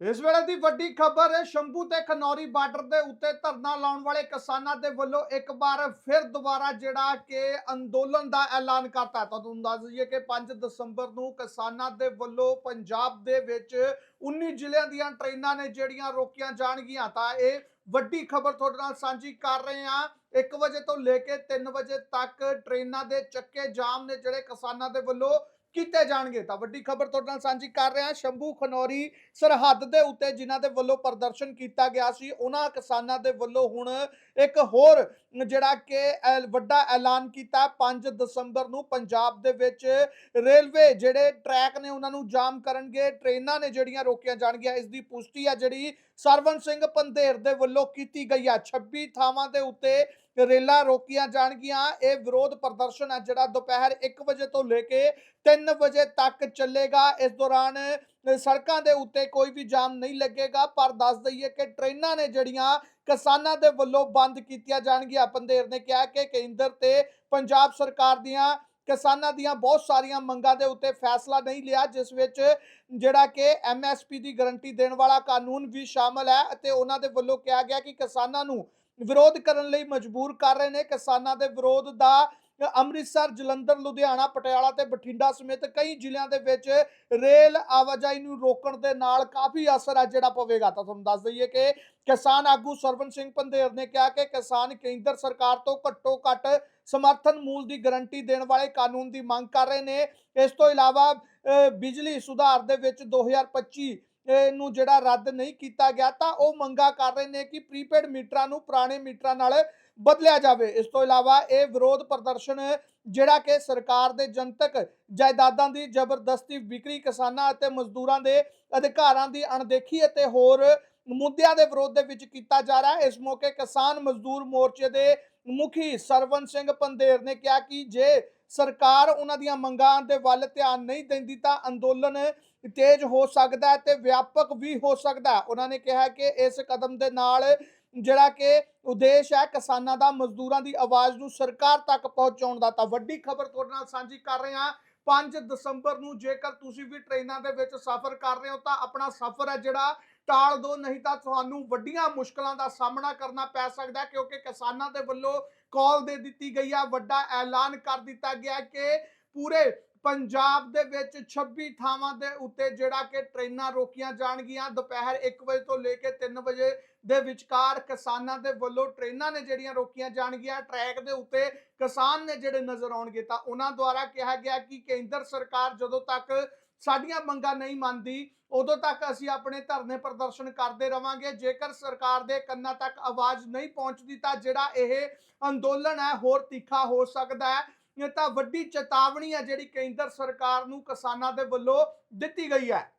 ਇਸ ਵੇਲੇ ਦੀ ਵੱਡੀ ਖਬਰ ਹੈ ਸ਼ੰਭੂ ਤੇ ਖਨੌਰੀ ਬਾਰਡਰ ਦੇ ਉੱਤੇ ਧਰਨਾ ਲਾਉਣ ਵਾਲੇ ਕਿਸਾਨਾਂ ਦੇ ਵੱਲੋਂ ਇੱਕ ਵਾਰ ਫਿਰ ਦੁਬਾਰਾ ਜਿਹੜਾ ਕਿ ਅੰਦੋਲਨ ਦਾ ਐਲਾਨ ਕਰਤਾ ਤੁਹਾਨੂੰ ਦੱਸ ਦਈਏ ਕਿ 5 ਦਸੰਬਰ ਨੂੰ ਕਿਸਾਨਾਂ ਦੇ ਵੱਲੋਂ ਪੰਜਾਬ ਦੇ ਵਿੱਚ 19 ਜ਼ਿਲ੍ਹਿਆਂ ਦੀਆਂ ਟ੍ਰੇਨਾਂ ਨੇ ਜਿਹੜੀਆਂ ਰੋਕੀਆਂ ਜਾਣਗੀਆਂ। ਤਾਂ ਇਹ ਵੱਡੀ ਖਬਰ ਤੁਹਾਡੇ ਨਾਲ ਸਾਂਝੀ ਕਰ ਰਹੇ ਹਾਂ। 1 ਵਜੇ ਤੋਂ ਲੈ ਕੇ 3 ਵਜੇ ਤੱਕ ਟ੍ਰੇਨਾਂ ਦੇ ਚੱਕੇ ਜਾਮ ਨੇ ਜਿਹੜੇ ਕਿਸਾਨਾਂ ਦੇ ਵੱਲੋਂ ਕੀਤੇ ਜਾਣਗੇ। ਤਾਂ ਵੱਡੀ ਖਬਰ ਤੁਹਾਡੇ ਨਾਲ ਸਾਂਝੀ ਕਰ ਰਹੇ ਹਾਂ। ਸ਼ੰਭੂ ਖਨੌਰੀ ਸਰਹੱਦ ਦੇ ਉੱਤੇ ਜਿਨ੍ਹਾਂ ਦੇ ਵੱਲੋਂ ਪ੍ਰਦਰਸ਼ਨ ਕੀਤਾ ਗਿਆ ਸੀ, ਉਹਨਾਂ ਕਿਸਾਨਾਂ ਦੇ ਵੱਲੋਂ ਹੁਣ ਇੱਕ ਹੋਰ ਜਿਹੜਾ ਕਿ ਵੱਡਾ ਐਲਾਨ ਕੀਤਾ। 5 ਦਸੰਬਰ ਨੂੰ ਪੰਜਾਬ ਦੇ ਵਿੱਚ ਰੇਲਵੇ ਜਿਹੜੇ ਟਰੈਕ ਨੇ, ਉਹਨਾਂ ਨੂੰ ਜਾਮ ਕਰਨਗੇ। ਟ੍ਰੇਨਾਂ ਨੇ ਜਿਹੜੀਆਂ ਰੋਕੀਆਂ ਜਾਣਗੀਆਂ, ਇਸ ਦੀ ਪੁਸ਼ਟੀ ਆ ਜਿਹੜੀ ਸਰਵਨ ਸਿੰਘ ਪੰਧੇਰ ਦੇ ਵੱਲੋਂ ਕੀਤੀ ਗਈ ਆ। 26 ਥਾਵਾਂ ਦੇ ਉੱਤੇ ਰੇਲਾਂ ਰੋਕੀਆਂ ਜਾਣਗੀਆਂ। ਇਹ ਵਿਰੋਧ ਪ੍ਰਦਰਸ਼ਨ ਹੈ ਜਿਹੜਾ ਦੁਪਹਿਰ 1 ਵਜੇ ਤੋਂ ਲੈ ਕੇ 3 ਵਜੇ ਤੱਕ ਚੱਲੇਗਾ। ਇਸ ਦੌਰਾਨ ਸੜਕਾਂ ਦੇ ਉੱਤੇ ਕੋਈ ਵੀ ਜਾਮ ਨਹੀਂ ਲੱਗੇਗਾ, ਪਰ ਦੱਸ ਦਈਏ ਕਿ ਟ੍ਰੇਨਾਂ ਨੇ ਜਿਹੜੀਆਂ ਕਿਸਾਨਾਂ ਦੇ ਵੱਲੋਂ ਬੰਦ ਕੀਤੀਆਂ ਜਾਣਗੀਆਂ। ਪੰਦੇਰ ਨੇ ਕਿਹਾ ਕਿ ਕੇਂਦਰ ਤੇ ਪੰਜਾਬ ਸਰਕਾਰ ਦੀਆਂ ਕਿਸਾਨਾਂ ਦੀਆਂ ਬਹੁਤ ਸਾਰੀਆਂ ਮੰਗਾਂ ਦੇ ਉੱਤੇ ਫੈਸਲਾ ਨਹੀਂ ਲਿਆ, ਜਿਸ ਵਿੱਚ ਜਿਹੜਾ ਕਿ ਐਮਐਸਪੀ ਦੀ ਗਾਰੰਟੀ ਦੇਣ ਵਾਲਾ ਕਾਨੂੰਨ ਵੀ ਸ਼ਾਮਲ ਹੈ ਅਤੇ ਉਹਨਾਂ ਦੇ ਵੱਲੋਂ ਕਿਹਾ ਗਿਆ ਕਿ ਕਿਸਾਨਾਂ ਨੂੰ ਵਿਰੋਧ ਕਰਨ ਲਈ ਮਜਬੂਰ ਕਰ ਰਹੇ ਨੇ। ਕਿਸਾਨਾਂ ਦੇ ਵਿਰੋਧ ਦਾ ਅੰਮ੍ਰਿਤਸਰ ਜਲੰਧਰ ਲੁਧਿਆਣਾ ਪਟਿਆਲਾ ਤੇ ਬਠਿੰਡਾ ਸਮੇਤ ਕਈ ਜ਼ਿਲ੍ਹਿਆਂ ਦੇ ਵਿੱਚ ਰੇਲ ਆਵਾਜਾਈ ਨੂੰ ਰੋਕਣ ਦੇ ਨਾਲ ਕਾਫੀ ਅਸਰ ਹੈ ਜਿਹੜਾ ਪਵੇਗਾ। ਤਾਂ ਤੁਹਾਨੂੰ ਦੱਸ ਦਈਏ ਕਿ ਕਿਸਾਨ ਆਗੂ ਸਰਵਨ ਸਿੰਘ ਪੰਧੇਰ ਨੇ ਕਿਹਾ ਕਿ ਕਿਸਾਨ ਕੇਂਦਰ ਸਰਕਾਰ ਤੋਂ ਘੱਟੋ ਘੱਟ ਸਮਰਥਨ ਮੂਲ ਦੀ ਗਾਰੰਟੀ ਦੇਣ ਵਾਲੇ ਕਾਨੂੰਨ ਦੀ ਮੰਗ ਕਰ ਰਹੇ ਨੇ। ਇਸ ਤੋਂ ਇਲਾਵਾ ਬਿਜਲੀ ਸੁਧਾਰ ਦੇ ਵਿੱਚ 2025 ਅ, ਨੂੰ ਜਿਹੜਾ ਰੱਦ ਨਹੀਂ ਕੀਤਾ ਗਿਆ ਤਾਂ ਉਹ ਮੰਗਾ ਕਰ ਰਹੇ ਨੇ ਕਿ ਪ੍ਰੀਪੇਡ ਮੀਟਰਾਂ ਨੂੰ ਪੁਰਾਣੇ ਮੀਟਰਾਂ ਨਾਲ ਬਦਲਿਆ ਜਾਵੇ। ਇਸ ਤੋਂ ਇਲਾਵਾ ਇਹ ਵਿਰੋਧ ਪ੍ਰਦਰਸ਼ਨ ਜਿਹੜਾ ਕਿ ਸਰਕਾਰ ਦੇ ਜਨਤਕ ਜਾਇਦਾਦਾਂ ਦੀ ਜ਼ਬਰਦਸਤੀ ਵਿਕਰੀ ਕਿਸਾਨਾਂ ਅਤੇ ਮਜ਼ਦੂਰਾਂ ਦੇ ਅਧਿਕਾਰਾਂ ਦੀ ਅਣਦੇਖੀ ਅਤੇ ਹੋਰ ਮੁੱਦਿਆਂ ਦੇ ਵਿਰੋਧ ਦੇ ਵਿੱਚ ਕੀਤਾ ਜਾ ਰਿਹਾ ਹੈ। ਇਸ ਮੌਕੇ ਕਿਸਾਨ ਮਜ਼ਦੂਰ ਮੋਰਚੇ ਦੇ ਮੁਖੀ ਸਰਵਨ ਸਿੰਘ ਪੰਦੇਰ ਨੇ ਕਿਹਾ ਕਿ ਜੇ ਸਰਕਾਰ ਉਹਨਾਂ ਦੀਆਂ ਮੰਗਾਂ ਦੇ ਵੱਲ ਧਿਆਨ ਨਹੀਂ ਦਿੰਦੀ ਤਾਂ ਅੰਦੋਲਨ ਤੇਜ਼ ਹੋ ਸਕਦਾ ਹੈ ਤੇ ਵਿਆਪਕ ਵੀ ਹੋ ਸਕਦਾ ਉਹਨਾਂ ਨੇ ਕਿਹਾ ਕਿ ਇਸ ਕਦਮ ਦੇ ਨਾਲ ਜਿਹੜਾ ਕਿ ਉਦੇਸ਼ ਹੈ ਕਿਸਾਨਾਂ ਦਾ, ਮਜ਼ਦੂਰਾਂ ਦੀ ਆਵਾਜ਼ ਨੂੰ ਸਰਕਾਰ ਤੱਕ ਪਹੁੰਚਾਉਣ ਦਾ। ਤਾਂ ਵੱਡੀ ਖਬਰ ਤੁਹਾਡੇ ਨਾਲ ਸਾਂਝੀ ਕਰ ਰਹੇ ਹਾਂ। 5 ਦਸੰਬਰ ਨੂੰ ਜੇਕਰ ਤੁਸੀਂ ਵੀ ਟ੍ਰੇਨਾਂ ਦੇ ਵਿੱਚ ਸਫ਼ਰ ਕਰ ਰਹੇ ਹੋ ਤਾਂ ਆਪਣਾ ਸਫ਼ਰ ਹੈ ਜਿਹੜਾ ਟਾਲ ਦੋ, ਨਹੀਂ ਤਾਂ ਤੁਹਾਨੂੰ ਵੱਡੀਆਂ ਮੁਸ਼ਕਲਾਂ ਦਾ ਸਾਹਮਣਾ ਕਰਨਾ ਪੈ ਸਕਦਾ ਕਿਉਂਕਿ ਕਿਸਾਨਾਂ ਦੇ ਵੱਲੋਂ ਕਾਲ ਦੇ ਦਿੱਤੀ ਗਈ ਹੈ ਵੱਡਾ ਐਲਾਨ ਕਰ ਦਿੱਤਾ ਗਿਆ ਕਿ ਪੂਰੇ ਪੰਜਾਬ ਦੇ ਵਿੱਚ 26 ਥਾਵਾਂ ਦੇ ਉੱਤੇ ਜਿਹੜਾ ਕਿ ਟ੍ਰੇਨਾਂ ਰੋਕੀਆਂ ਜਾਣਗੀਆਂ। ਦੁਪਹਿਰ 1 ਵਜੇ ਤੋਂ ਲੈ ਕੇ 3 ਵਜੇ ਦੇ ਵਿਚਕਾਰ ਕਿਸਾਨਾਂ ਦੇ ਵੱਲੋਂ ਟ੍ਰੇਨਾਂ ਨੇ ਜਿਹੜੀਆਂ ਰੋਕੀਆਂ ਜਾਣਗੀਆਂ, ਟਰੈਕ ਦੇ ਉੱਤੇ ਕਿਸਾਨ ਨੇ ਜਿਹੜੇ ਨਜ਼ਰ ਆਉਣਗੇ ਤਾਂ ਉਹਨਾਂ ਦੁਆਰਾ ਕਿਹਾ ਗਿਆ ਕਿ ਕੇਂਦਰ ਸਰਕਾਰ ਜਦੋਂ ਤੱਕ ਸਾਡੀਆਂ ਮੰਗਾਂ ਨਹੀਂ ਮੰਨਦੀ, ਉਦੋਂ ਤੱਕ ਅਸੀਂ ਆਪਣੇ ਧਰਨੇ ਪ੍ਰਦਰਸ਼ਨ ਕਰਦੇ ਰਵਾਂਗੇ। ਜੇਕਰ ਸਰਕਾਰ ਦੇ ਕੰਨਾਂ ਤੱਕ ਆਵਾਜ਼ ਨਹੀਂ ਪਹੁੰਚਦੀ ਤਾਂ ਜਿਹੜਾ ਇਹ ਅੰਦੋਲਨ ਹੈ ਹੋਰ ਤਿੱਖਾ ਹੋ ਸਕਦਾ ਹੈ। ਇਹ ਤਾਂ ਵੱਡੀ ਚੇਤਾਵਨੀ ਹੈ ਜਿਹੜੀ ਕੇਂਦਰ ਸਰਕਾਰ ਨੂੰ ਕਿਸਾਨਾਂ ਦੇ ਵੱਲੋਂ ਦਿੱਤੀ ਗਈ ਹੈ।